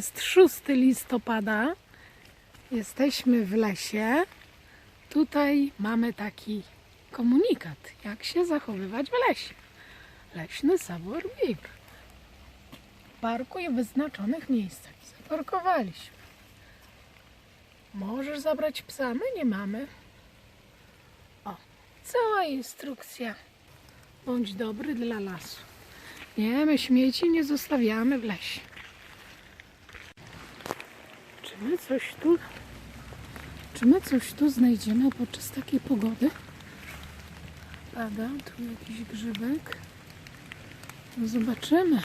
jest 6 listopada. Jesteśmy w lesie. Tutaj mamy taki komunikat, jak się zachowywać w lesie. Leśny sabor WIP. W parku i wyznaczonych miejscach. Zaparkowaliśmy. Możesz zabrać psa? My nie mamy. O, cała instrukcja. Bądź dobry dla lasu. Nie, my śmieci nie zostawiamy w lesie. Czy my coś tu... Czy my coś tu znajdziemy podczas takiej pogody? Pada, tu jakiś grzybek. No zobaczymy,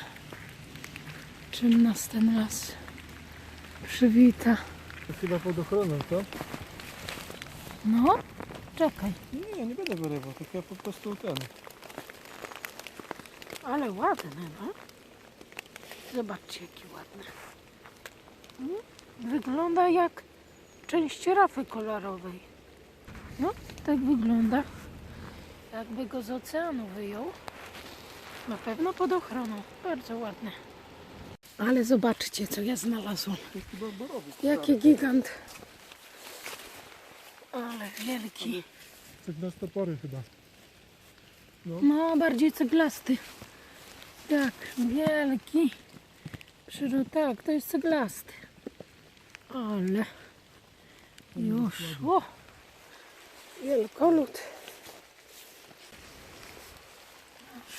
czym nas ten las przywita. To chyba pod ochroną, to? No, czekaj. Nie, nie będę wyrywał, tylko ja po prostu ten. Ale ładny, no. Zobaczcie, jaki ładny. Mm, Wygląda jak część rafy kolorowej. No, tak wygląda. Jakby go z oceanu wyjął. Na pewno pod ochroną. Bardzo ładny. Ale zobaczcie, co ja znalazłam. Jaki gigant. Ale wielki. Cygnastopory chyba. No, bardziej ceglasty. Tak, wielki. Przyrod, tak, to jest ceglasty. Ale już, o, wielkolud.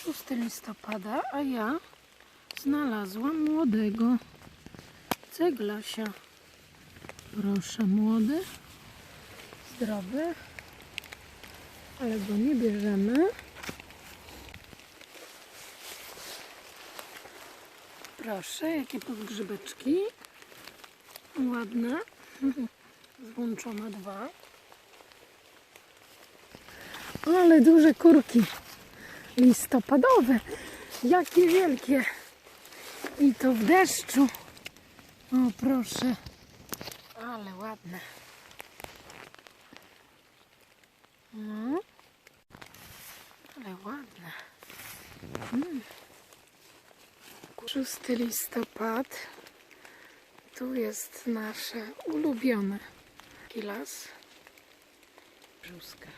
6 listopada, a ja znalazłam młodego ceglasia. Proszę, młody, zdrowy, ale go nie bierzemy. Proszę, jakie podgrzybeczki. Ładne. Złączone dwa. Ale duże kurki. Listopadowe. Jakie wielkie. I to w deszczu. O, proszę. Ale ładne. No. Ale ładne. 6 listopad. Tu jest nasze ulubione las. Brzuska.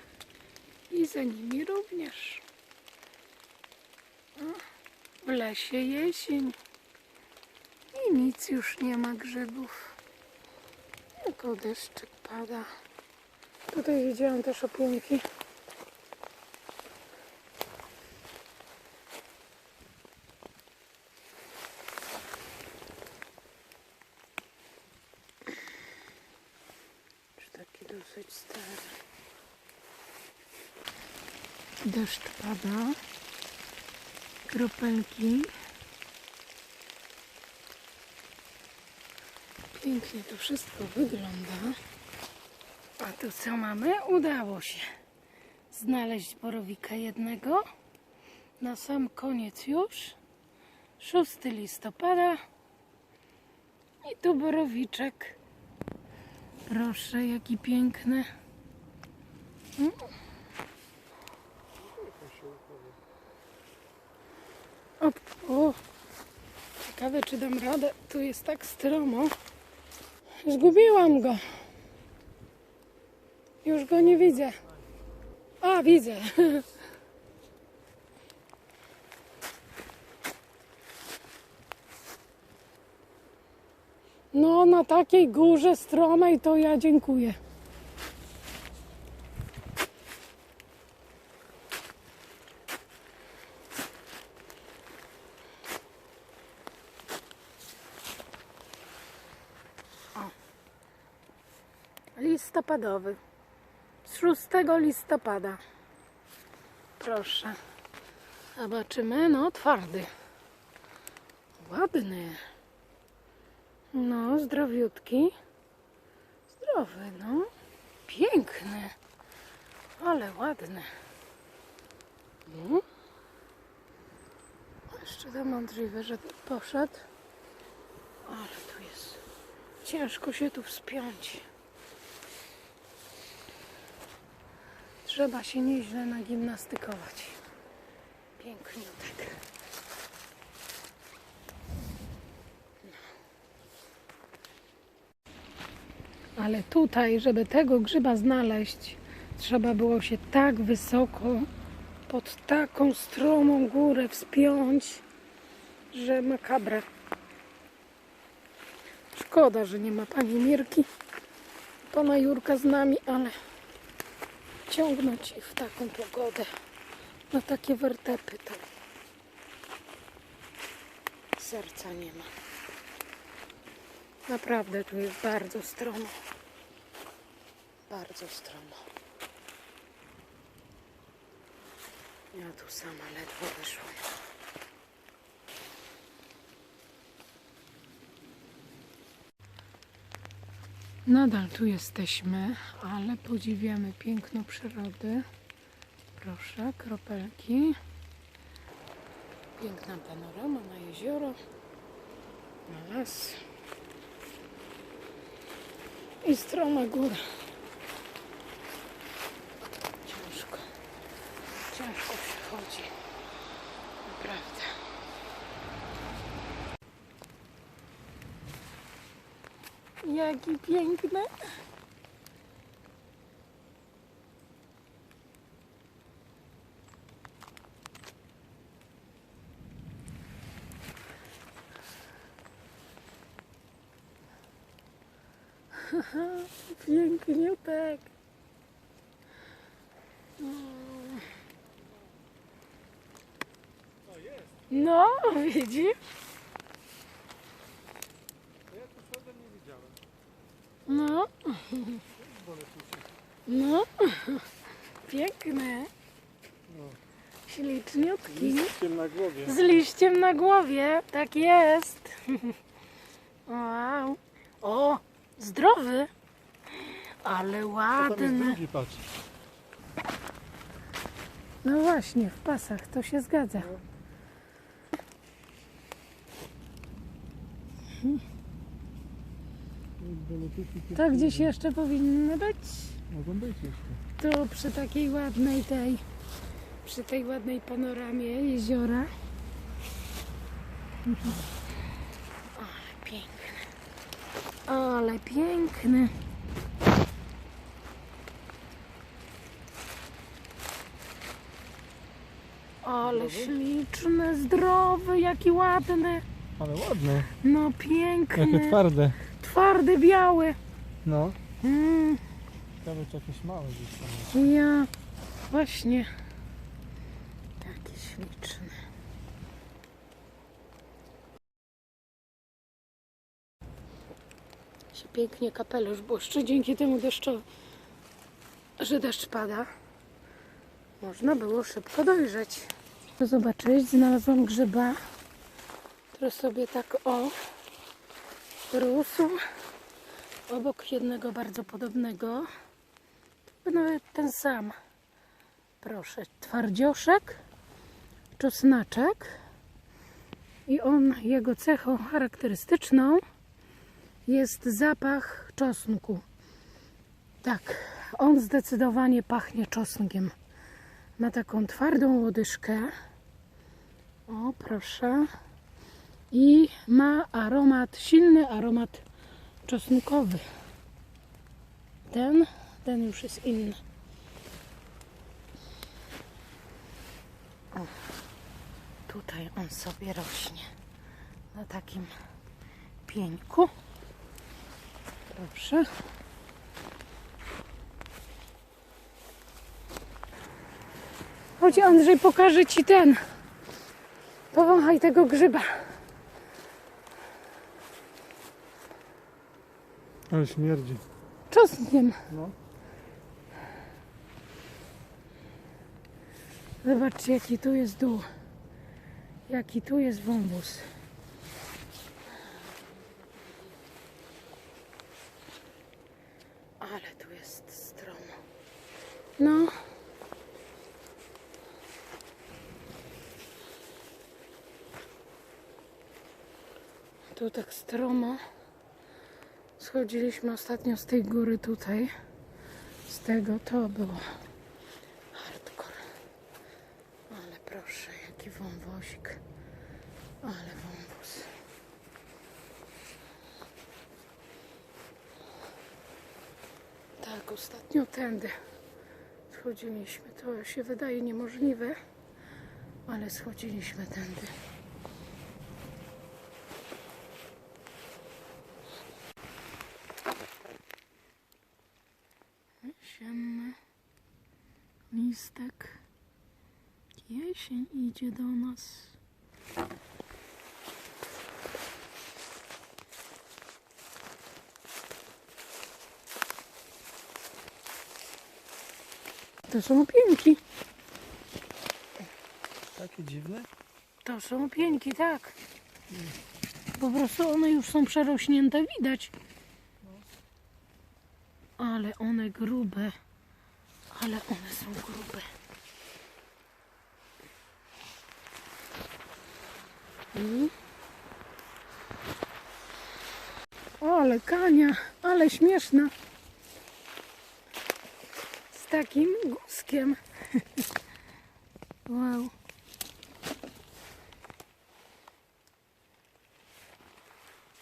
I za nimi również. O, W lesie jesień. I nic już nie ma grzybów. Tylko deszczyk pada. Tutaj widziałam też opieńki. Już taki dosyć stary. Deszcz pada. Kropelki. Pięknie to wszystko wygląda. A tu co mamy? Udało się znaleźć borowika jednego. Na sam koniec już. 6 listopada. I tu borowiczek. Proszę, jaki piękny. Mm. O, o. Ciekawe, czy dam radę. Tu jest tak stromo. Zgubiłam go. Już go nie widzę. A, widzę. No, na takiej górze stromej to ja dziękuję. O. Listopadowy. Z 6 listopada. Proszę. Zobaczymy. No, twardy. Ładny. No, zdrowiutki. Zdrowy, no. Piękny. Ale ładny. No. Jeszcze tam możliwe, że poszedł. Ale tu jest. Ciężko się tu wspiąć. Trzeba się nieźle nagimnastykować. Piękniutek. Ale tutaj, żeby tego grzyba znaleźć, trzeba było się tak wysoko pod taką stromą górę wspiąć, że makabra. Szkoda, że nie ma pani Mirki, pana Jurka z nami, ale ciągnąć ich w taką pogodę na takie wertepy to serca nie ma. Naprawdę tu jest bardzo stromo. Bardzo stromo. Ja tu sama ledwo wyszłam. Nadal tu jesteśmy, ale podziwiamy piękno przyrody. Proszę, kropelki. Piękna panorama na jezioro, na las i stroma góra. Ciężko, ciężko się chodzi. Naprawdę. Jaki piękny. Pięknie tak. No, widzisz? Ja tu szkoda nie widziałem. No, no. Piękne. Śliczniutki. Listkiem na głowie. Z liściem na głowie. Tak jest. Wow. O, zdrowy. Ale ładny. No właśnie, w pasach to się zgadza. Benetyki tu To gdzieś jeszcze powinny być. Mogą być jeszcze. Tu przy takiej ładnej tej, przy tej ładnej panoramie jeziora. Ale piękne. Ale piękne. Ale śliczny, zdrowy, jaki ładny. Ale ładne. No Jakie piękny. twarde. Twardy, biały. No. Mm. Ciekawe czy jakieś małe gdzieś tam. Ja właśnie taki śliczny. Się pięknie kapelusz błyszczy dzięki temu deszczowi, że deszcz pada. Można było szybko dojrzeć. Zobaczyć, znalazłam grzyba, który sobie tak o rósł obok jednego bardzo podobnego. Nawet ten sam. Proszę, twardzioszek, czosnaczek i on, jego cechą charakterystyczną jest zapach czosnku. Tak, on zdecydowanie pachnie czosnkiem. Ma taką twardą łodyżkę. O, proszę. I ma aromat, silny aromat czosnkowy. Ten ten już jest inny. O, tutaj on sobie rośnie na takim pieńku. Proszę. Chodź Andrzej, pokażę Ci ten. Powąchaj tego grzyba. Ale śmierdzi. Czosnkiem. No. Zobaczcie, jaki tu jest dół. Jaki tu jest wąwóz. Ale tu jest stromo. No. Tu tak stromo. Schodziliśmy ostatnio z tej góry tutaj. Z tego to było hardcore. Ale proszę, jaki wąwozik. Ale wąwóz. tak ostatnio tędy schodziliśmy. To się wydaje niemożliwe, ale schodziliśmy tędy. Jesienny listek. Jesień idzie do nas. To są pieńki. Takie dziwne? To są pieńki, tak. Po prostu one już są przerośnięte, widać. Ale one grube. Ale one są grube. Mm. O, ale kania, ale śmieszna. Z takim guzkiem. wow.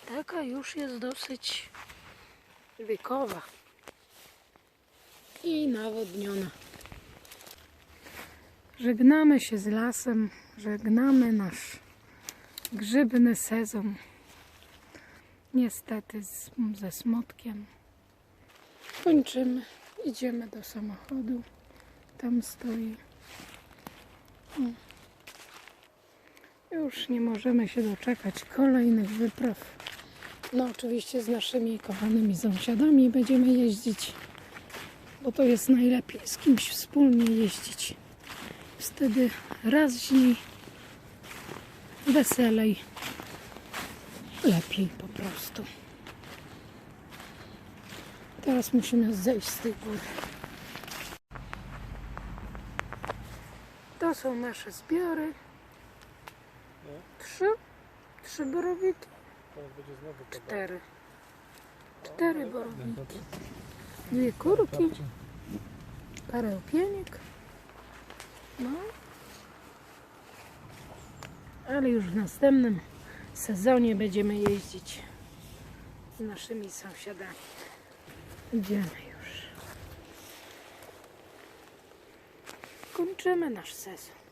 Taka już jest dosyć wiekowa i nawodniona. Żegnamy się z lasem, żegnamy nasz grzybny sezon. Niestety z, ze smutkiem. Kończymy, idziemy do samochodu. Tam stoi. O. Już nie możemy się doczekać kolejnych wypraw. No oczywiście z naszymi kochanymi sąsiadami będziemy jeździć, bo to jest najlepiej z kimś wspólnie jeździć. Wtedy raźniej, weselej, lepiej po prostu. Teraz musimy zejść z tej góry. To są nasze zbiory. Trzy, trzy borowiki. Teraz będzie znowu Cztery. Cztery borowiki. Dwie kurki. Parę opieniek. No. Ale już w następnym sezonie będziemy jeździć z naszymi sąsiadami. Idziemy już. Kończymy nasz sezon.